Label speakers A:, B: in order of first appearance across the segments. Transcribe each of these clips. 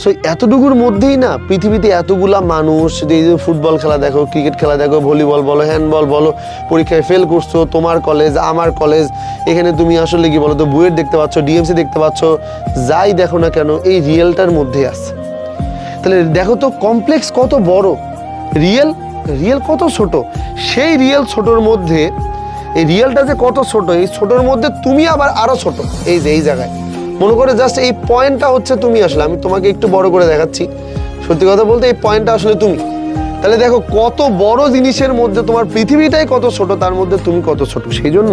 A: So এতটুকুর মধ্যেই না পৃথিবীতে এতগুলা মানুষ, যে ফুটবল খেলা দেখো, ক্রিকেট খেলা দেখো, ভলিবল বলো, হ্যান্ডবল বলো, পরীক্ষায় ফেল করছ, তোমার কলেজ আমার কলেজ এখানে তুমি আসলে কি বলো তো বুয়েট দেখতে পাচ্ছ ডিএমসি দেখতে পাচ্ছ, যাই দেখো না কেন, এই রিয়েলটার মধ্যে আছে। তাহলে দেখো তো কমপ্লেক্স কত বড়। রিয়েল রিয়েল কত ছোট। সেই রিয়েল ছোটর মধ্যে, এই রিয়েলটা যে কত ছোট, এই ছোটর মধ্যে তুমি আবার আরও ছোট। এই যে, এই জায়গায়। মনে করে জাস্ট এই পয়েন্টটা হচ্ছে তুমি আসলে। আমি তোমাকে একটু বড় করে দেখাচ্ছি। সত্যি কথা বলতে এই পয়েন্টটা আসলে তুমি। তাহলে দেখো, কত বড় জিনিসের মধ্যে তোমার পৃথিবীটাই কত ছোট, তার মধ্যে তুমি কত ছোট। সেই জন্য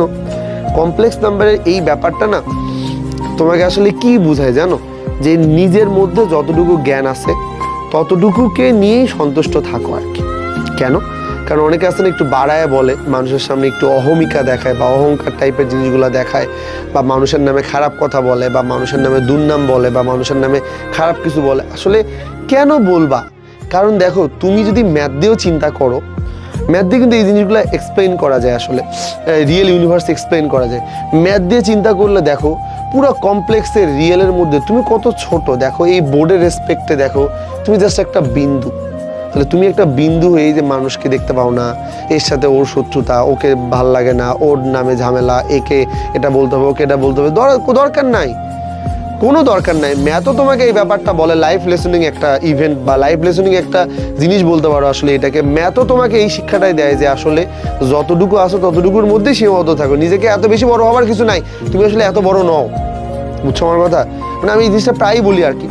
A: কমপ্লেক্স নাম্বারের এই ব্যাপারটা না, তোমাকে আসলে কি বোঝায় জানো? যে নিজের মধ্যে যতটুকু জ্ঞান আছে, ততটুকুকে নিয়েই সন্তুষ্ট থাকো আর কি। কেন? কারণ অনেকে আছেন একটু বাড়ায় বলে, মানুষের সামনে একটু অহমিকা দেখায় বা অহংকার টাইপের জিনিসগুলো দেখায় বা মানুষের নামে খারাপ কথা বলে বা মানুষের নামে দুর্নাম বলে বা মানুষের নামে খারাপ কিছু বলে। আসলে কেন বলবা? কারণ দেখো, তুমি যদি ম্যাথ দিয়েও চিন্তা করো ম্যাথ দিয়ে কিন্তু এই জিনিসগুলো এক্সপ্লেন করা যায় আসলে। রিয়েল ইউনিভার্স এক্সপ্লেন করা যায়। ম্যাথ দিয়ে চিন্তা করলে দেখো, পুরো কমপ্লেক্সের রিয়েলের মধ্যে তুমি কত ছোট। দেখো, এই বোর্ডের রেসপেক্টে দেখো, তুমি জাস্ট একটা বিন্দু। তাহলে তুমি একটা বিন্দু হয়ে যে মানুষকে দেখতে পাও না, এর সাথে ওর শত্রুতা, ওকে ভালো লাগে না, ওর নামে ঝামেলা, একে এটা বলতে হবে, ওকে এটা বলতে হবে দরকার নাই। কোনো দরকার নাই। ম্যাথও তোমাকে এই ব্যাপারটা বলে লাইফ লেসনিং একটা ইভেন্ট বা লাইফ লেসনিং একটা জিনিস বলতে পারো আসলে এটাকে। ম্যাথও তোমাকে এই শিক্ষাটাই দেয় যে আসলে যতটুকু আসো ততটুকুর মধ্যেই সীমাবদ্ধ থাকো। নিজেকে এত বেশি বড় হওয়ার কিছু নাই। তুমি আসলে এত বড় নও। বুঝছ আমার কথা? মানে আমি এই জিনিসটা প্রায়ই বলি আর কি।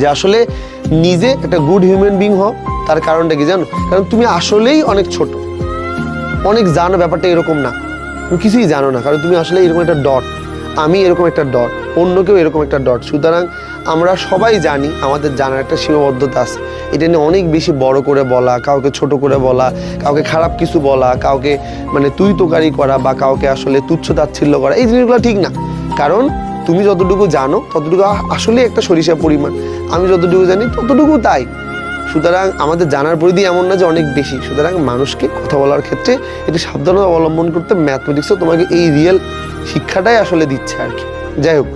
A: যে আসলে নিজে একটা গুড হিউম্যান বিং হও, তার কারণটা কি জানো? কারণ তুমি আসলেই অনেক ছোট। অনেক জানো ব্যাপারটা এরকম না। তুমি কিছুই জানো না, কারণ তুমি আসলে এরকম একটা ডট আমি এরকম একটা ডট অন্য কেউ এরকম একটা ডট সুতরাং আমরা সবাই জানি আমাদের জানার একটা সীমাবদ্ধতা আছে। এটা নিয়ে অনেক বেশি বড় করে বলা, কাউকে ছোট করে বলা, কাউকে খারাপ কিছু বলা, কাউকে মানে তুই তোকারি করা বা কাউকে আসলে তুচ্ছ তাচ্ছিল্য করা, এই জিনিসগুলো ঠিক না। কারণ তুমি যতটুকু জানো, ততটুকু আসলে একটা সরিষা পরিমাণ। আমি যতটুকু জানি, ততটুকু তাই। সুতরাং আমাদের জানার পরিধি এমন না যে অনেক বেশি। সুতরাং মানুষকে কথা বলার ক্ষেত্রে একটু সাবধানতা অবলম্বন করতে ম্যাথমেটিক্সও তোমাকে এই রিয়েল শিক্ষাটাই আসলে দিচ্ছে আর কি। যাই হোক